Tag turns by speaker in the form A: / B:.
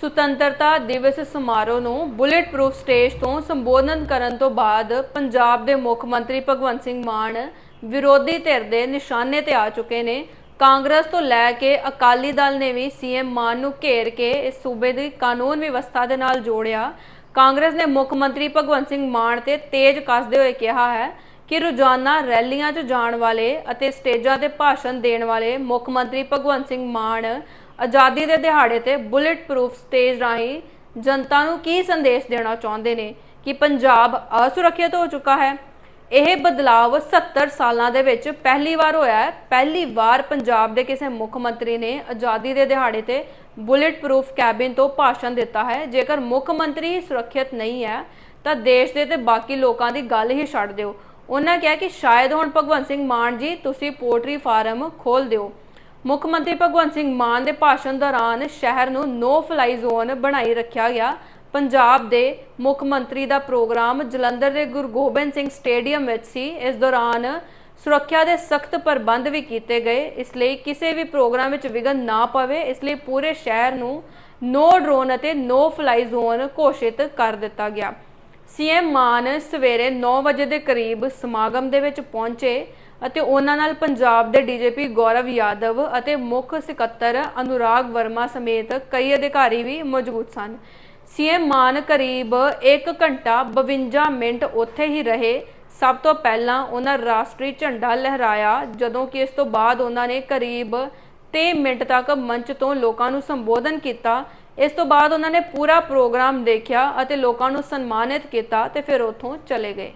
A: ਸੁਤੰਤਰਤਾ ਦਿਵਸ ਸਮਾਰੋਹ ਨੂੰ ਬੁਲੇਟ ਪ੍ਰੂਫ ਸਟੇਜ ਤੋਂ ਸੰਬੋਧਨ ਕਰਨ ਤੋਂ ਬਾਅਦ ਪੰਜਾਬ ਦੇ ਮੁੱਖ ਮੰਤਰੀ ਭਗਵੰਤ ਸਿੰਘ ਮਾਨ ਵਿਰੋਧੀ ਧਿਰ ਦੇ ਨਿਸ਼ਾਨੇ ਤੇ ਆ ਚੁੱਕੇ ਨੇ। ਕਾਂਗਰਸ ਤੋਂ ਲੈ ਕੇ ਅਕਾਲੀ ਦਲ ਨੇ ਵੀ ਸੀਐਮ ਮਾਨ ਨੂੰ ਘੇਰ ਕੇ ਇਸ ਸੂਬੇ ਦੀ ਕਾਨੂੰਨ ਵਿਵਸਥਾ ਦੇ ਨਾਲ ਜੋੜਿਆ। ਕਾਂਗਰਸ ਨੇ ਮੁੱਖ ਮੰਤਰੀ ਭਗਵੰਤ ਸਿੰਘ ਮਾਨ ਤੇ ਤੇਜ਼ ਕੱਸਦੇ ਹੋਏ ਕਿਹਾ ਹੈ ਕਿ ਰੋਜ਼ਾਨਾ ਰੈਲੀਆਂ 'ਚ ਜਾਣ ਵਾਲੇ ਅਤੇ ਸਟੇਜਾਂ ਤੇ ਭਾਸ਼ਣ ਦੇਣ ਵਾਲੇ ਮੁੱਖ ਮੰਤਰੀ ਭਗਵੰਤ ਸਿੰਘ ਮਾਨ ਆਜ਼ਾਦੀ ਦੇ ਦਿਹਾੜੇ ਤੇ ਬੁਲੇਟ ਪ੍ਰੂਫ ਸਟੇਜ ਰਾਹੀਂ ਜਨਤਾ ਨੂੰ ਕੀ ਸੰਦੇਸ਼ ਦੇਣਾ ਚਾਹੁੰਦੇ ਨੇ ਕਿ ਪੰਜਾਬ ਅਸੁਰੱਖਿਅਤ ਹੋ ਚੁੱਕਾ ਹੈ? ਇਹ ਬਦਲਾਵ 70 ਸਾਲਾਂ ਦੇ ਵਿੱਚ ਪਹਿਲੀ ਵਾਰ ਹੋਇਆ ਹੈ। ਪਹਿਲੀ ਵਾਰ ਪੰਜਾਬ ਦੇ ਕਿਸੇ ਮੁੱਖ ਮੰਤਰੀ ਨੇ ਆਜ਼ਾਦੀ ਦੇ ਦਿਹਾੜੇ ਤੇ ਬੁਲੇਟ ਪ੍ਰੂਫ ਕੈਬਿਨ ਤੋਂ ਭਾਸ਼ਣ ਦਿੱਤਾ ਹੈ। ਜੇਕਰ ਮੁੱਖ ਮੰਤਰੀ ਸੁਰੱਖਿਅਤ ਨਹੀਂ ਹੈ, ਤਾਂ ਦੇਸ਼ ਦੇ ਤੇ ਬਾਕੀ ਲੋਕਾਂ ਦੀ ਗੱਲ ਹੀ ਛੱਡ ਦਿਓ। ਉਹਨਾਂ ਕਿਹਾ ਕਿ ਸ਼ਾਇਦ ਹੁਣ ਭਗਵੰਤ ਸਿੰਘ ਮਾਨ ਜੀ, ਤੁਸੀਂ ਪੋਲਟਰੀ ਫਾਰਮ ਖੋਲ ਦਿਓ। ਮੁੱਖ ਮੰਤਰੀ ਭਗਵੰਤ ਸਿੰਘ ਮਾਨ ਦੇ ਭਾਸ਼ਣ ਦੌਰਾਨ ਸ਼ਹਿਰ ਨੂੰ ਨੋ ਫਲਾਈ ਜ਼ੋਨ ਬਣਾਈ ਰੱਖਿਆ ਗਿਆ। ਪੰਜਾਬ ਦੇ ਮੁੱਖ ਮੰਤਰੀ ਦਾ ਪ੍ਰੋਗਰਾਮ ਜਲੰਧਰ ਦੇ ਗੁਰੂ ਗੋਬਿੰਦ ਸਿੰਘ ਸਟੇਡੀਅਮ ਵਿੱਚ ਸੀ। ਇਸ ਦੌਰਾਨ ਸੁਰੱਖਿਆ ਦੇ ਸਖਤ ਪ੍ਰਬੰਧ ਵੀ ਕੀਤੇ ਗਏ। ਇਸ ਲਈ ਕਿਸੇ ਵੀ ਪ੍ਰੋਗਰਾਮ ਵਿੱਚ ਵਿਘਨ ਨਾ ਪਵੇ। ਇਸ ਲਈ ਪੂਰੇ ਸ਼ਹਿਰ ਨੂੰ ਨੋ ਡਰੋਨ ਅਤੇ ਨੋ ਫਲਾਈ ਜ਼ੋਨ ਘੋਸ਼ਿਤ ਕਰ ਦਿੱਤਾ ਗਿਆ। ਸੀਐਮ ਮਾਨ ਸਵੇਰੇ 9 ਵਜੇ ਦੇ ਕਰੀਬ ਸਮਾਗਮ ਦੇ ਵਿੱਚ ਪਹੁੰਚੇ। ਅਤੇ ਉਹਨਾਂ ਨਾਲ ਪੰਜਾਬ ਦੇ ਡੀਜੀਪੀ ਗੌਰਵ ਯਾਦਵ ਅਤੇ ਮੁੱਖ ਸਕੱਤਰ ਅਨੁਰਾਗ ਵਰਮਾ ਸਮੇਤ ਕਈ ਅਧਿਕਾਰੀ ਵੀ ਮੌਜੂਦ ਸਨ। ਸੀਐਮ ਮਾਨ ਕਰੀਬ 1 ਘੰਟਾ 52 ਮਿੰਟ ਉੱਥੇ ਹੀ ਰਹੇ। ਸਭ ਤੋਂ ਪਹਿਲਾਂ ਉਹਨਾਂ ਰਾਸ਼ਟਰੀ ਝੰਡਾ ਲਹਿਰਾਇਆ, ਜਦੋਂ ਕਿ ਇਸ ਤੋਂ ਬਾਅਦ ਉਹਨਾਂ ਨੇ ਕਰੀਬ 30 ਮਿੰਟ ਤੱਕ ਮੰਚ ਤੋਂ ਲੋਕਾਂ ਨੂੰ ਸੰਬੋਧਨ ਕੀਤਾ। ਇਸ ਤੋਂ ਬਾਅਦ ਉਹਨਾਂ ਨੇ ਪੂਰਾ ਪ੍ਰੋਗਰਾਮ ਦੇਖਿਆ ਅਤੇ ਲੋਕਾਂ ਨੂੰ ਸਨਮਾਨਿਤ ਕੀਤਾ ਤੇ ਫਿਰ ਉੱਥੋਂ ਚਲੇ ਗਏ।